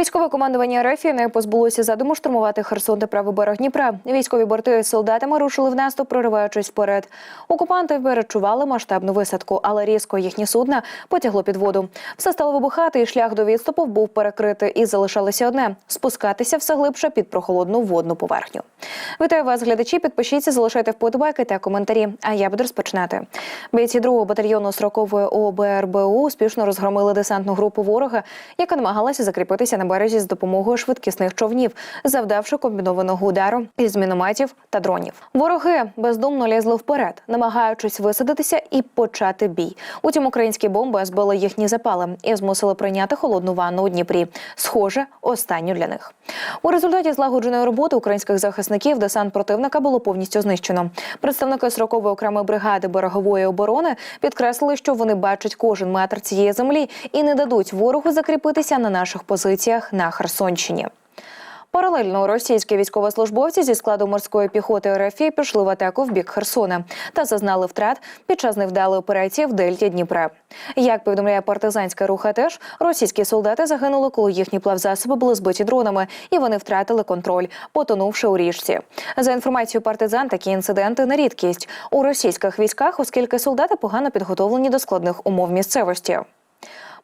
Військове командування РФ не позбулося задуму штурмувати Херсон та правий берег Дніпра. Військові борти з солдатами рушили в наступ, прориваючись вперед. Окупанти перечували масштабну висадку, але різко їхні судна потягло під воду. Все стало вибухати, і шлях до відступу був перекритий. І залишалося одне спускатися все глибше під прохолодну водну поверхню. Вітаю вас, глядачі. Підпишіться, залишайте вподобайки та коментарі. А я буду розпочинати. Бійці 2-го батальйону 40-ї ОБРБУ успішно розгромили десантну групу ворога, яка намагалася закріпитися на березі з допомогою швидкісних човнів, завдавши комбінованого удару із мінометів та дронів. Вороги бездумно лізли вперед, намагаючись висадитися і почати бій. Утім, українські бомби збили їхні запали і змусили прийняти холодну ванну у Дніпрі. Схоже, останню для них. У результаті злагодженої роботи українських захисників десант противника було повністю знищено. Представники 40-ї окремої бригади берегової оборони підкреслили, що вони бачать кожен метр цієї землі і не дадуть ворогу закріпитися на наших позиціях на Херсонщині. Паралельно російські військовослужбовці зі складу морської піхоти РФ пішли в атаку в бік Херсона та зазнали втрат під час невдалої операції в дельті Дніпра. Як повідомляє партизанська руха, теж російські солдати загинули, коли їхні плавзасоби були збиті дронами, і вони втратили контроль, потонувши у річці. За інформацією партизан, такі інциденти не рідкість у російських військах, оскільки солдати погано підготовлені до складних умов місцевості.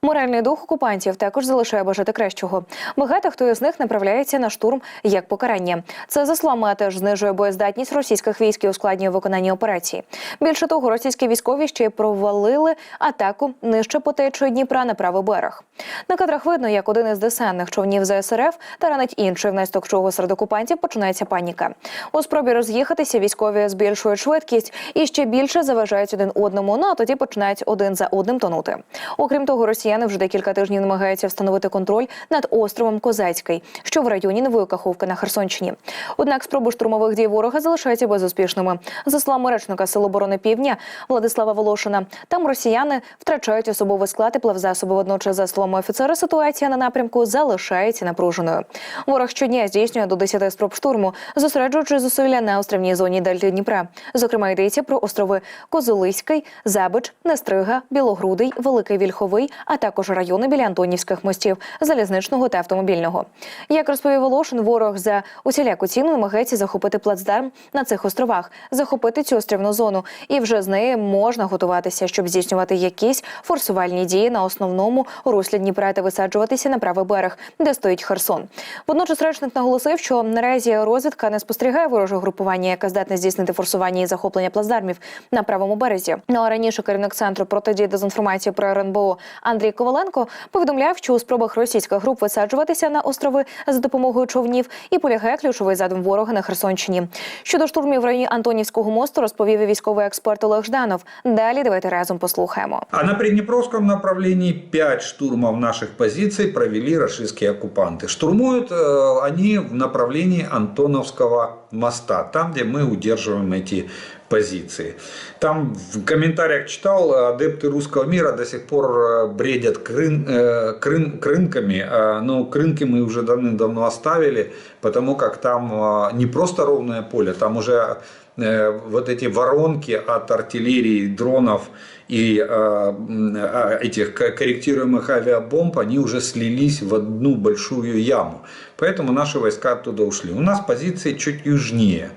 Моральний дух окупантів також залишає бажати кращого. Багато хто із них направляється на штурм як покарання. Це за теж знижує боєздатність російських військ і ускладнює виконання операції. Більше того, російські військові ще й провалили атаку нижче по течії Дніпра на правий берег. На кадрах видно, як один із десантних човнів ЗСРФ таранить інший, внаслідок чого серед окупантів починається паніка. У спробі роз'їхатися військові збільшують швидкість і ще більше заважають один одному. Ну а тоді починають один за одним тонути. Окрім того, росіяни вже декілька тижнів намагаються встановити контроль над островом Козацький, що в районі Нової Каховки на Херсонщині. Однак спроби штурмових дій ворога залишаються безуспішними. За словами речника Сил оборони Півдня Владислава Волошина, там росіяни втрачають особовий склад і плавзасоби. Водночас, за словами офіцера, ситуація на напрямку залишається напруженою. Ворог щодня здійснює до 10 спроб штурму, зосереджуючи зусилля на островній зоні Дельти Дніпра. Зокрема, йдеться про острови Козулиський, Забич, Нестрига, Білогрудий, Великий Вільховий, а також райони біля Антонівських мостів, залізничного та автомобільного. Як розповів Волошин, ворог за усіляку ціну намагається захопити плацдарм на цих островах, захопити цю острівну зону, і вже з неї можна готуватися, щоб здійснювати якісь форсувальні дії на основному руслі Дніпра та висаджуватися на правий берег, де стоїть Херсон. Водночас речник наголосив, що наразі розвідка не спостерігає ворожого групування, яке здатне здійснити форсування і захоплення плацдармів на правому березі. Ну а раніше керівник центру протидії дезінформації про РНБО Андрій Коваленко повідомляв, що у спробах російських груп висаджуватися на острови за допомогою човнів і полягає ключовий задум ворога на Херсонщині. Щодо штурмів в районі Антонівського мосту розповів і військовий експерт Олег Жданов. Далі давайте разом послухаємо. А на Приднепровском направлении 5 штурмов наших позиций провели российские оккупанты. Штурмуют э, они в направлении Антоновского моста, там, где мы удерживаем эти позиции. Там в комментариях читал, адепты русского мира до сих пор э, бредят крын, э, крын, крынками, э, но крынки мы уже давным-давно оставили, потому как там э, не просто ровное поле, там уже э, вот эти воронки от артиллерии, дронов и а, этих ко- корректируемых авиабомб, они уже слились в одну большую яму. Поэтому наши войска оттуда ушли. У нас позиции чуть южнее.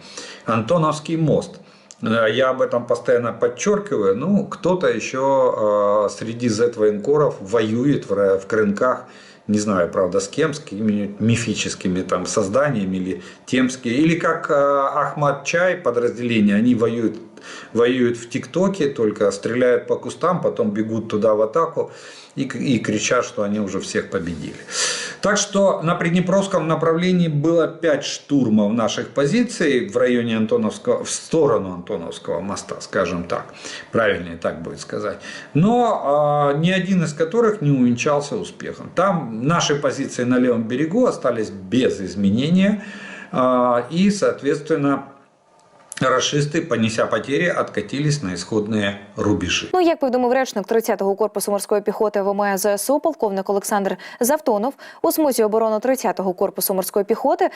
Антоновский мост. Я об этом постоянно подчеркиваю. Ну, кто-то еще э, среди Z-военкоров воюет в, Крынках не знаю, правда, с кем, с какими-нибудь мифическими там созданиями или темские, или как э, Ахмад Чай подразделение, они воюют, воюют в ТикТоке, только стреляют по кустам, потом бегут туда в атаку и, и кричат, что они уже всех победили. Так что на Приднепровском направлении было 5 штурмов наших позиций в районе Антоновского, в сторону Антоновского моста, скажем так. Правильнее так будет сказать. Но а, ни один из которых не увенчался успехом. Там наши позиции на левом берегу остались без изменения. а, и, соответственно, Рашисты, понеся потери, откатились на исходные рубежи. Ну, як повідомив речник 30-го корпусу морської піхоти ВМС ЗСУ, полковник Олександр Завтонов, у смузі оборони 30-го корпусу морської піхоти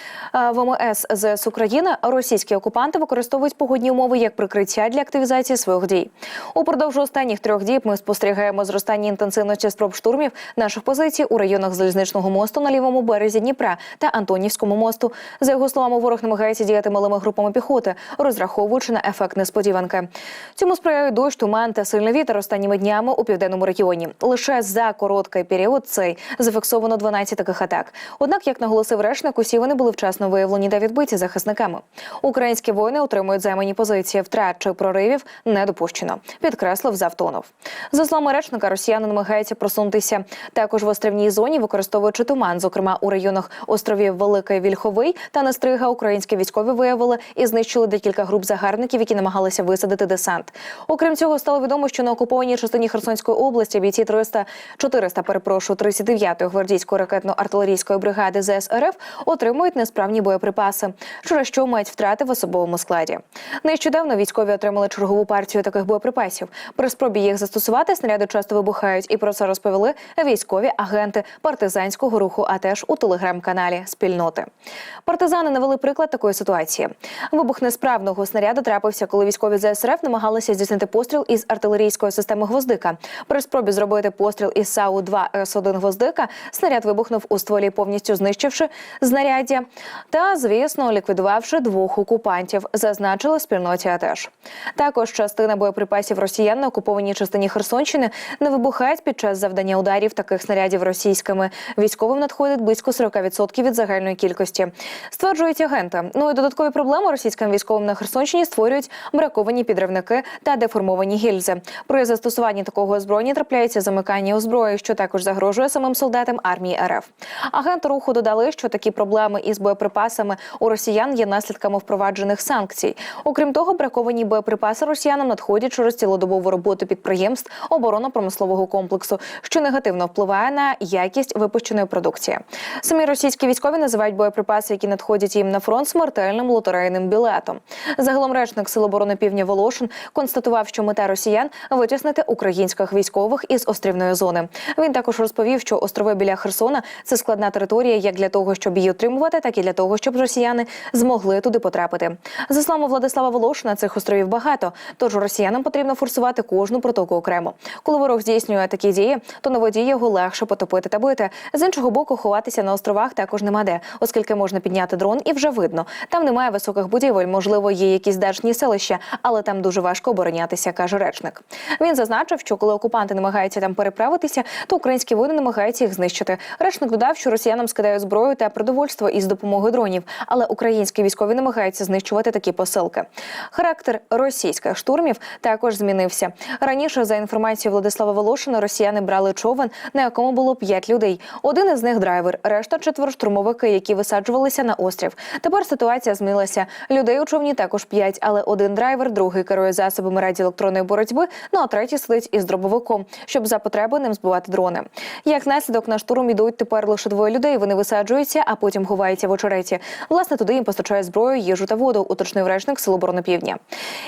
ВМС ЗС України російські окупанти використовують погодні умови як прикриття для активізації своїх дій. Упродовж останніх трьох діб ми спостерігаємо зростання інтенсивності спроб штурмів наших позицій у районах залізничного мосту на лівому березі Дніпра та Антонівському мосту. За його словами, ворог намагається діяти малими групами піхоти, розраховуючи на ефект несподіванки. Цьому сприяють дощ, туман та сильний вітер останніми днями у південному регіоні. Лише за короткий період цей зафіксовано 12 таких атак. Однак, як наголосив речник, усі вони були вчасно виявлені та відбиті захисниками. Українські воїни отримують займані позиції. Втрат чи проривів не допущено. Підкреслив Завтонов. За словами речника, росіяни намагаються просунутися також в острівній зоні, використовуючи туман, зокрема у районах островів Великий Вільховий та Нестрига. Українські військові виявили і знищили декілька груп загарбників, які намагалися висадити десант. Окрім цього, стало відомо, що на окупованій частині Херсонської області бійці 300, 400, перепрошую, 39-ї гвардійської ракетно-артилерійської бригади ЗС РФ отримують несправні боєприпаси, через що мають втрати в особовому складі. Нещодавно військові отримали чергову партію таких боєприпасів. При спробі їх застосувати снаряди часто вибухають, і про це розповіли військові агенти партизанського руху, а теж у телеграм-каналі спільноти. Партизани навели приклад такої ситуації. Вибух несправного снаряду трапився, коли військові ЗСРФ намагалися здійснити постріл із артилерійської системи гвоздика. При спробі зробити постріл із САУ 2 С 1 гвоздика снаряд вибухнув у стволі, повністю знищивши знаряддя та, звісно, ліквідувавши двох окупантів. Зазначили спільноті АТЕШ. Також частина боєприпасів росіян на окупованій частині Херсонщини не вибухають під час завдання ударів таких снарядів російськими. Військовим надходить близько 40% від загальної кількості. Стверджують агенти. Ну і додаткові проблеми російським військовим на створюють браковані підривники та деформовані гільзи. При застосуванні такого озброєння трапляється замикання у зброї, що також загрожує самим солдатам армії РФ. Агенти руху додали, що такі проблеми із боєприпасами у росіян є наслідками впроваджених санкцій. Окрім того, браковані боєприпаси росіянам надходять через цілодобову роботу підприємств оборонно-промислового комплексу, що негативно впливає на якість випущеної продукції. Самі російські військові називають боєприпаси, які надходять їм на фронт, смертельним лотерейним білетом. Загалом речник Сил оборони Півдня Волошин констатував, що мета росіян витіснити українських військових із острівної зони. Він також розповів, що острови біля Херсона це складна територія як для того, щоб її отримувати, так і для того, щоб росіяни змогли туди потрапити. За словами Владислава Волошина, цих островів багато, тож росіянам потрібно форсувати кожну протоку окремо. Коли ворог здійснює такі дії, то на воді його легше потопити та бити. З іншого боку, ховатися на островах також нема де, оскільки можна підняти дрон і вже видно. Там немає високих будівель, можливо, є якісь дачні селища, але там дуже важко оборонятися, каже речник. Він зазначив, що коли окупанти намагаються там переправитися, то українські воїни намагаються їх знищити. Речник додав, що росіянам скидають зброю та продовольство із допомогою дронів, але українські військові намагаються знищувати такі посилки. Характер російських штурмів також змінився. Раніше, за інформацією Владислава Волошина, росіяни брали човен, на якому було п'ять людей. Один із них драйвер, решта четверо штурмовики, які висаджувалися на острів. Тепер ситуація змінилася. Людей у човні також п'ять, але один драйвер, другий керує засобами радіоелектронної боротьби, ну а третій сидить із дробовиком, щоб за потреби ним збивати дрони. Як наслідок на штурм йдуть тепер лише двоє людей. Вони висаджуються, а потім ховаються в очереті. Власне, туди їм постачають зброю, їжу та воду, уточнив речник Сил оборони Півдня.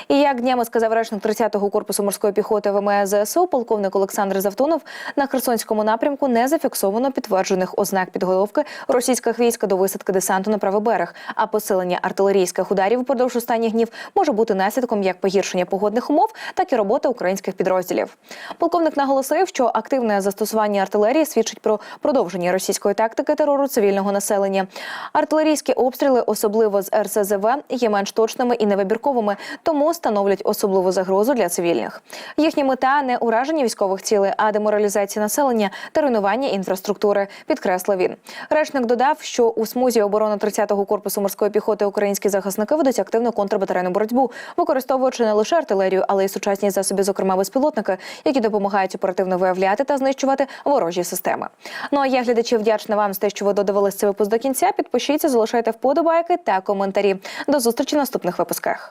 І як днями сказав речник 30-го корпусу морської піхоти ВМС ЗСУ, полковник Олександр Завтонов, на Херсонському напрямку не зафіксовано підтверджених ознак підготовки російських військ до висадки десанту на правий берег. А посилення артилерійських ударів упродовж останніх днів може бути наслідком як погіршення погодних умов, так і роботи українських підрозділів. Полковник наголосив, що активне застосування артилерії свідчить про продовження російської тактики терору цивільного населення. Артилерійські обстріли, особливо з РСЗВ, є менш точними і невибірковими, тому становлять особливу загрозу для цивільних. Їхня мета не ураження військових цілей, а деморалізація населення та руйнування інфраструктури, підкреслив він. Речник додав, що у смузі оборони 30-го корпусу морської піхоти українські захисники ведуть активну контрбатарейну боротьбу, використовуючи не лише артилерію, але й сучасні засоби, зокрема безпілотники, які допомагають оперативно виявляти та знищувати ворожі системи. Ну а я глядачі вдячна вам за те, що ви додивились цей випуск до кінця. Підпишіться, залишайте вподобайки та коментарі. До зустрічі в наступних випусках.